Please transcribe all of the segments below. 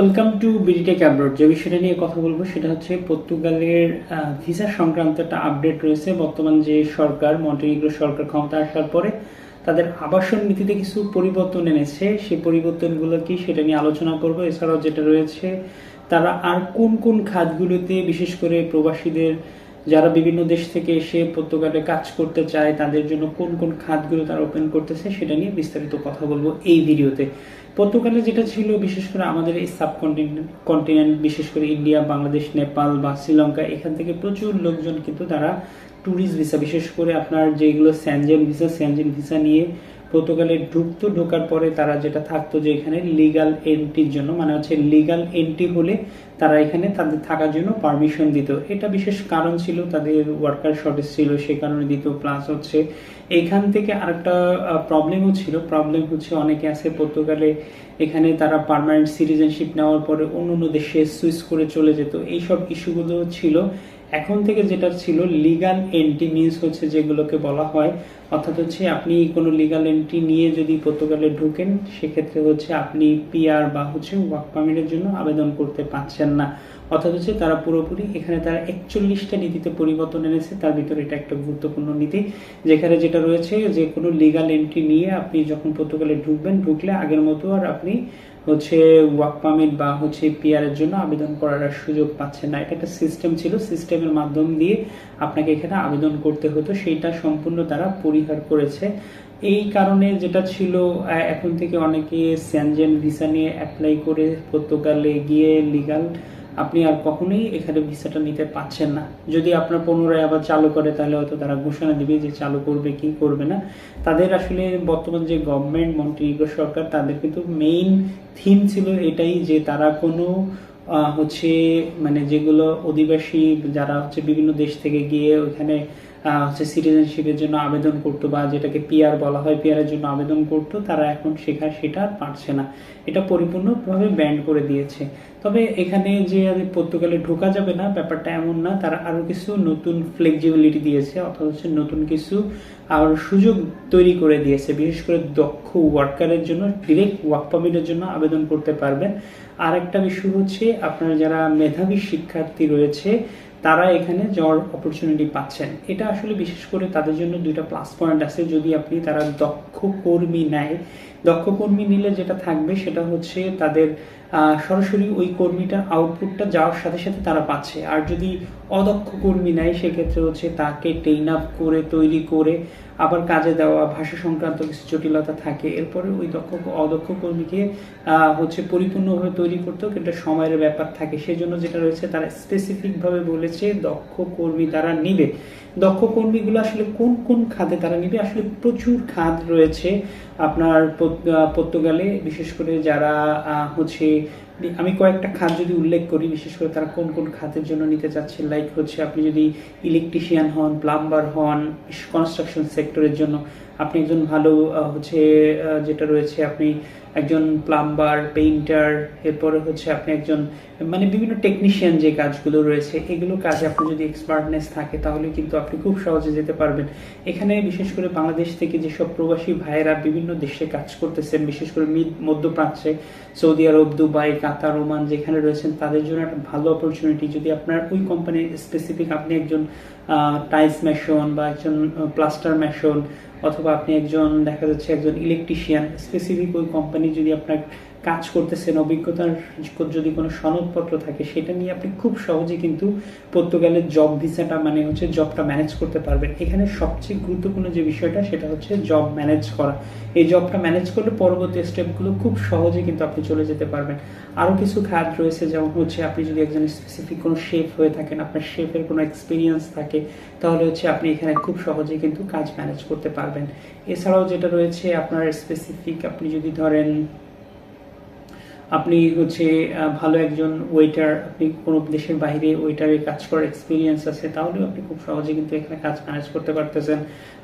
Welcome to BDTech abroad যে বিষয়টা নিয়ে কথা বলব সেটা হচ্ছে পর্তুগালের ভিসা সংক্রান্ত একটা আপডেট রয়েছে। বর্তমান যে সরকার, মন্টেনিগ্রো সরকার ক্ষমতা আসার পরে তাদের আবাসন নীতিতে কিছু পরিবর্তন এনেছে। সেই পরিবর্তনগুলো কি সেটা নিয়ে আলোচনা করব। এছাড়াও যেটা রয়েছে, তারা আর কোন কোন খাতগুলোতে বিশেষ করে প্রবাসীদের যারা বিভিন্ন দেশ থেকে এসে পর্তুগালে কাজ করতে চায়, তাদের জন্য কোন কোন খাতগুলো তারা ওপেন করতেছে সেটা নিয়ে বিস্তারিত কথা বলব এই ভিডিওতে। পর্তুগালে যেটা ছিল, বিশেষ করে আমাদের এই সাবকন্টিনেন্ট কন্টিনেন্ট বিশেষ করে ইন্ডিয়া, বাংলাদেশ, নেপাল বা শ্রীলঙ্কা, এখান থেকে প্রচুর লোকজন কিন্তু তারা ট্যুরিস্ট ভিসা বিশেষ করে আপনার যেগুলো স্যানজেন ভিসা স্যানজেন ভিসা নিয়ে পর্তুগালে ঢুকতো ঢোকার পরে তারা যেটা থাকতো যে এখানে লিগাল এন্ট্রির জন্য মানে হচ্ছে লিগাল এন্ট্রি হলে তারা এখানে তাদের থাকার জন্য পারমিশন দিত। এটা বিশেষ কারণ ছিল, তাদের ওয়ার্কার শর্টেজ ছিল, সে কারণে দিত। প্লাস হচ্ছে এখান থেকে আরেকটা প্রবলেমও ছিল। প্রবলেম হচ্ছে অনেকে আছে পর্তুগালে এখানে তারা পার্মানেন্ট সিটিজেনশিপ নেওয়ার পরে অন্য অন্য দেশে সুইচ করে চলে যেত। এইসব ইস্যুগুলো ছিল। এখন থেকে যেটা ছিল লিগাল এন্ট্রি মিনস হচ্ছে যেগুলোকে বলা হয়, অর্থাৎ হচ্ছে আপনি কোনো লিগাল এন্ট্রি নিয়ে যদি পর্তুগালে ঢুকেন, সেক্ষেত্রে হচ্ছে আপনি পিআর বা হচ্ছে ওয়ার্ক পারমিটের জন্য আবেদন করতে পারছেন না। অর্থাৎ হচ্ছে তারা পুরোপুরি এখানে তারা একচল্লিশটা নীতিতে পরিবর্তন এনেছে, তার ভিতরে এটা একটা গুরুত্বপূর্ণ নীতি, যেখানে যেটা রয়েছে যে কোনো লিগাল এন্ট্রি নিয়ে আপনি যখন পর্তুগালে ঢুকবেন, ঢুকলে আগের মতো আর আপনি হচ্ছে ওয়ার্ক পারমিট বা হচ্ছে পিআর এর জন্য আবেদন করার সুযোগ পাচ্ছেন না। এটা একটা সিস্টেম ছিল। সিস্টেমের মাধ্যম দিয়ে আপনাকে এখানে আবেদন করতে হতো। সেইটা সম্পূর্ণ তারা পরিহার করেছে। এই কারণে যেটা ছিল এখন থেকে অনেকে স্যানজেন ভিসা নিয়ে অ্যাপ্লাই করে পর্তুগালে গিয়ে লিগাল আপনি আর কখনোই এখানে ভিসাটা নিতে পারছেন না। যদি আপনার পুনরায় আবার চালু করে, তাহলে হয়তো তারা ঘোষণা দিবে যে চালু করবে, কি করবে না। তাদের আসলে বর্তমান যে গভর্নমেন্ট মন্টিনিগ্রো সরকার, তাদের কিন্তু মেইন থিম ছিল এটাই যে তারা কোনো হচ্ছে মানে যেগুলো অধিবাসী, যারা হচ্ছে বিভিন্ন দেশ থেকে গিয়ে ওইখানে হচ্ছে সিটিজেনশিপের জন্য আবেদন করতো বা যেটাকে পিআর বলা হয় পিআর এর জন্য আবেদন করতো, তারা এখন শেখা সেটা আর পারছে না। এটা পরিপূর্ণভাবে ব্যান্ড করে দিয়েছে। তবে এখানে যে পর্তুগালে ঢোকা যাবে না, ব্যাপারটা এমন না, তারা আরও কিছু নতুন ফ্লেক্সিবিলিটি দিয়েছে, অর্থাৎ হচ্ছে নতুন কিছু আর সুযোগ তৈরি করে দিয়েছে, বিশেষ করে দক্ষ ওয়ার্কারের জন্য ডিরেক্ট ওয়ার্ক পারমিটের জন্য আবেদন করতে পারবেন। আর একটা বিষয় হচ্ছে, আপনার যারা মেধাবী শিক্ষার্থী রয়েছে তারা এখানে যাওয়ার অপরচুনিটি পাচ্ছেন। এটা আসলে বিশেষ করে তাদের জন্য দুইটা প্লাস পয়েন্ট আছে। যদি আপনি তারা দক্ষ কর্মী নেয়, দক্ষ কর্মী নিলে যেটা থাকবে সেটা হচ্ছে তাদের সরাসরি ওই কর্মীটার আউটপুটটা যাওয়ার সাথে সাথে তারা পাচ্ছে। আর যদি অদক্ষ কর্মী নেয়, সেক্ষেত্রে হচ্ছে তাকে ট্রেন আপ করে, তৈরি করে আবার কাজে দেওয়া, ভাষা সংক্রান্ত কিছু জটিলতা থাকে। এরপরে ওই দক্ষ, অদক্ষ কর্মীকে হচ্ছে পরিপূর্ণভাবে তৈরি করতেও একটা সময়ের ব্যাপার থাকে। সেজন্য যেটা রয়েছে, তারা স্পেসিফিকভাবে বলেছে দক্ষ কর্মী তারা নিবে। দক্ষ কর্মীগুলো আসলে কোন কোন খাতে তারা নিবে? আসলে প্রচুর খাত রয়েছে। আপনার পর্তুগালে, বিশেষ করে যারা হচ্ছে, আমি কয়েকটা খাত যদি উল্লেখ করি, বিশেষ করে তারা কোন কোন খাতের জন্য নিতে চাচ্ছে লাইক হচ্ছে, আপনি যদি ইলেকট্রিশিয়ান হন প্লাম্বার হন কনস্ট্রাকশন সেক্টরের জন্য, আপনি একজন ভালো হচ্ছে যেটা রয়েছে, আপনি একজন প্লাম্বার পেইন্টার এরপরে হচ্ছে আপনি একজন মানে বিভিন্ন টেকনিশিয়ান যে কাজগুলো রয়েছে, এগুলো কাজে আপনার যদি এক্সপার্টনেস থাকে, তাহলে কিন্তু আপনি খুব সহজে যেতে পারবেন। এখানে বিশেষ করে বাংলাদেশ থেকে যেসব প্রবাসী ভাইয়েরা বিভিন্ন দেশে কাজ করতেছেন, বিশেষ করে মধ্যপ্রাচ্যে, সৌদি আরব, দুবাই, কাতার, ওমান যেখানে রয়েছেন, তাদের জন্য একটা ভালো অপরচুনিটি যদি আপনার ওই কোম্পানির স্পেসিফিক আপনি একজন টাইলস মেশন বা একজন প্লাস্টার মেশন অথবা আপনি একজন দেখা যাচ্ছে একজন ইলেকট্রিশিয়ান স্পেসিফিক ওই কোম্পানি যদি আপনার কাজ করতেছেন, অভিজ্ঞতার যদি কোনো সনদপত্র থাকে, সেটা নিয়ে আপনি খুব সহজে কিন্তু পর্তুগালের জব ভিসাটা মানে হচ্ছে জবটা ম্যানেজ করতে পারবেন। এখানে সবচেয়ে গুরুত্বপূর্ণ যে বিষয়টা, সেটা হচ্ছে জব ম্যানেজ করা। এই জবটা ম্যানেজ করলে পরবর্তী স্টেপগুলো খুব সহজে কিন্তু আপনি চলে যেতে পারবেন। আরও কিছু খাত রয়েছে, যেমন হচ্ছে আপনি যদি একজন স্পেসিফিক কোনো শেফ হয়ে থাকেন, আপনার শেফের কোনো এক্সপিরিয়েন্স থাকে, তাহলে হচ্ছে আপনি এখানে খুব সহজে কিন্তু কাজ ম্যানেজ করতে পারবেন। এছাড়াও যেটা রয়েছে, আপনার স্পেসিফিক আপনি যদি ধরেন আপনি হচ্ছে ভালো একজন ওয়েটার আপনি কোনো দেশের বাইরে ওয়েটারে কাজ করার এক্সপিরিয়েন্স আছে, তাহলেও আপনি খুব সহজে কিন্তু এখানে কাজ ম্যানেজ করতে পারতেছেন।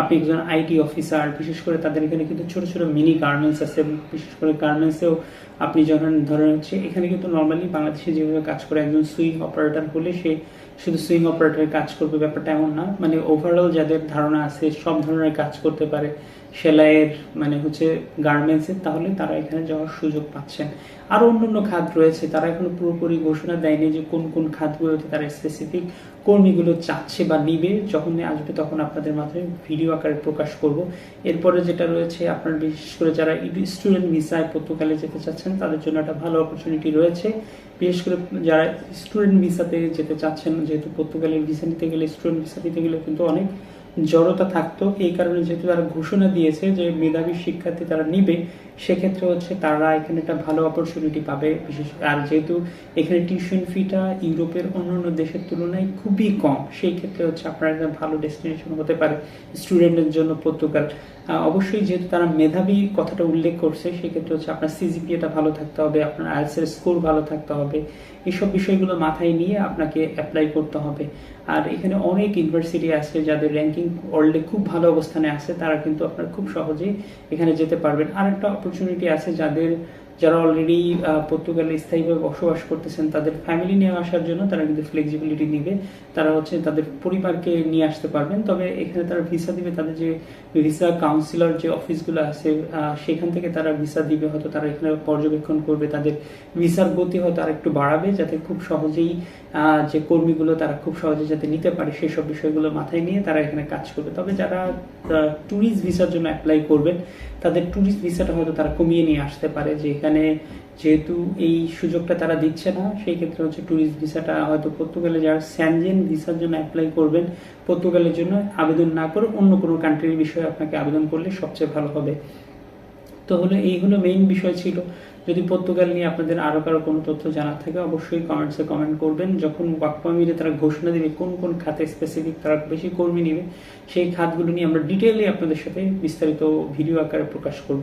আপনি একজন আইটি অফিসার বিশেষ করে তাদের এখানে কিন্তু ছোট ছোট মিনি গার্মেন্টস আছে বিশেষ করে গার্মেন্টসেও আপনি যখন ধরেন হচ্ছে, এখানে কিন্তু নর্মালি বাংলাদেশে যেভাবে কাজ করে, একজন সুইং অপারেটর হলে সে শুধু সুইং অপারেটরের কাজ করবে, ব্যাপারটা এমন না। মানে ওভারঅল যাদের ধারণা আছে, সব ধরনের কাজ করতে পারে, সেলাইয়ের মানে হচ্ছে গার্মেন্টসের তাহলে তারা এখানে যাওয়ার সুযোগ পাচ্ছেন। আরও অন্যান্য খাত রয়েছে, তারা এখনও পুরোপুরি ঘোষণা দেয়নি যে কোন কোন খাতগুলোতে তারা স্পেসিফিক কর্মীগুলো চাচ্ছে বা নিবে। যখন আসবে তখন আপনাদের মাধ্যমে ভিডিও আকারে প্রকাশ করব। এরপরে যেটা রয়েছে, আপনার বিশেষ করে যারা স্টুডেন্ট ভিসায় পর্তুগালে যেতে চাচ্ছেন, তাদের জন্য একটা ভালো অপরচুনিটি রয়েছে। বিশেষ করে যারা স্টুডেন্ট ভিসাতে যেতে চাচ্ছেন, যেহেতু পর্তুগালের ভিসা নিতে গেলে স্টুডেন্ট ভিসা নিতে গেলে কিন্তু অনেক জড়তা থাকতো। এই কারণে যেহেতু তারা ঘোষণা দিয়েছে যে মেধাবী শিক্ষার্থী তারা নিবে সেক্ষেত্রে হচ্ছে তারা এখানে একটা ভালো অপরচুনিটি পাবে। বিশেষ আর যেহেতু এখানে টিউশন ফিটা ইউরোপের অন্যান্য দেশের তুলনায় খুবই কম, সেই ক্ষেত্রে হচ্ছে আপনার একটা ভালো ডেস্টিনেশন হতে পারে স্টুডেন্টের জন্য পর্তুগাল। অবশ্যই যেহেতু তারা মেধাবী কথাটা উল্লেখ করছে, সেক্ষেত্রে হচ্ছে আপনার সিজিপিএটা ভালো থাকতে হবে, আপনার এর স্কোর ভালো থাকতে হবে। এইসব বিষয়গুলো মাথায় নিয়ে আপনাকে অ্যাপ্লাই করতে হবে। আর এখানে অনেক ইউনিভার্সিটি আছে যাদের র্যাঙ্কিং ওয়ার্ল্ডে খুব ভালো অবস্থানে আছে, তারা কিন্তু আপনার খুব সহজেই এখানে যেতে পারবেন। আর একটা অপরচুনিটি আছে যাদের যারা অলরেডি পর্তুগালে স্থায়ীভাবে বসবাস করতেছেন, তাদের ফ্যামিলি নিয়ে আসার জন্য তারা কিন্তু ফ্লেক্সিবিলিটি নিবে। তারা হচ্ছে তাদের পরিবারকে নিয়ে আসতে পারবেন। তবে এখানে তারা ভিসা দিবে, তাদের যে ভিসা কাউন্সিলর যে অফিসগুলো আছে সেখান থেকে তারা ভিসা দিবে, হয়তো তারা এখানে পর্যবেক্ষণ করবে, তাদের ভিসার গতি হয়তো আর একটু বাড়াবে, যাতে খুব সহজেই যে কর্মীগুলো তারা খুব সহজে যাতে নিতে পারে, সেসব বিষয়গুলো মাথায় নিয়ে তারা এখানে কাজ করবে। তবে যারা ট্যুরিস্ট ভিসার জন্য অ্যাপ্লাই করবেন, তাদের ট্যুরিস্ট ভিসাটা হয়তো তারা কমিয়ে নিয়ে আসতে পারে যে এখানে যেহেতু এই সুযোগটা তারা দিচ্ছে না, সেই ক্ষেত্রে হচ্ছে ট্যুরিস্ট ভিসাটা হয়তো পর্তুগালে যারা স্যানজেন ভিসার জন্য অ্যাপ্লাই করবেন। পর্তুগালের জন্য আবেদন না করে অন্য কোনো কান্ট্রির বিষয়ে আপনাকে আবেদন করলে সবচেয়ে ভালো হবে। তো হলো, এই হলো মেইন বিষয় ছিল। যদি পর্তুগাল নিয়ে আপনাদের আরও কারও কোনো তথ্য জানার থাকে, অবশ্যই কমেন্টসে কমেন্ট করবেন। যখন ওয়াকপামিরে তারা ঘোষণা দিবে কোন কোন খাতে স্পেসিফিক তারা বেশি কর্মী নেবে, সেই খাতগুলো নিয়ে আমরা ডিটেইলি আপনাদের সাথে বিস্তারিত ভিডিও আকারে প্রকাশ করব।